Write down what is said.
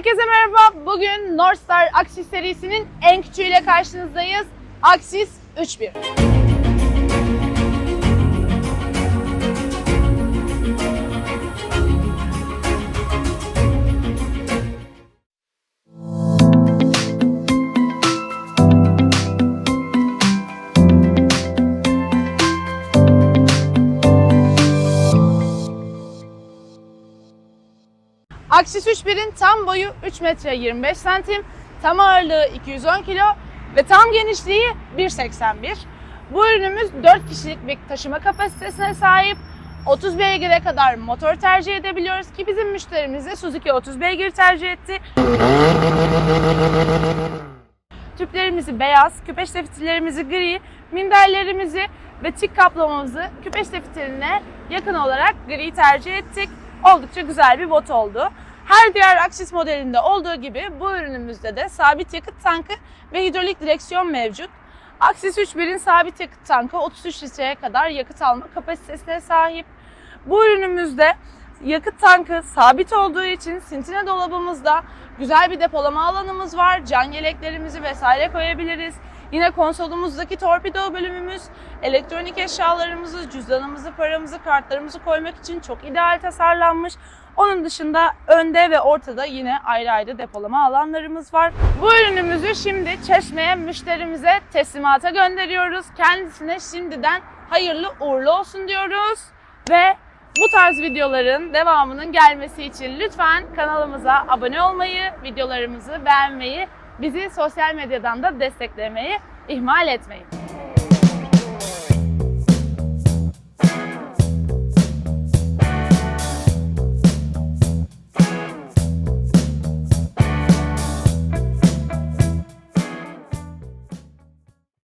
Herkese merhaba. Bugün Northstar Axis serisinin en küçüğüyle karşınızdayız. Axis 31. Axis 31'in tam boyu 3 metre 25 santim, tam ağırlığı 210 kilo ve tam genişliği 1.81. Bu ürünümüz 4 kişilik bir taşıma kapasitesine sahip. 30 beygire kadar motor tercih edebiliyoruz ki bizim müşterimiz de Suzuki 30 beygir tercih etti. Tüplerimizi beyaz, küpeş fitillerimizi gri, minderlerimizi ve tik kaplamamızı küpeş fitiline yakın olarak gri tercih ettik. Oldukça güzel bir bot oldu. Her diğer Axis modelinde olduğu gibi bu ürünümüzde de sabit yakıt tankı ve hidrolik direksiyon mevcut. Axis 31'in sabit yakıt tankı 33 litreye kadar yakıt alma kapasitesine sahip. Bu ürünümüzde yakıt tankı sabit olduğu için sintine dolabımızda güzel bir depolama alanımız var. Can yeleklerimizi vesaire koyabiliriz. Yine konsolumuzdaki torpido bölümümüz elektronik eşyalarımızı, cüzdanımızı, paramızı, kartlarımızı koymak için çok ideal tasarlanmış. Onun dışında önde ve ortada yine ayrı ayrı depolama alanlarımız var. Bu ürünümüzü şimdi Çeşme'ye müşterimize teslimata gönderiyoruz. Kendisine şimdiden hayırlı uğurlu olsun diyoruz. Ve bu tarz videoların devamının gelmesi için lütfen kanalımıza abone olmayı, videolarımızı beğenmeyi, bizi sosyal medyadan da desteklemeyi ihmal etmeyin.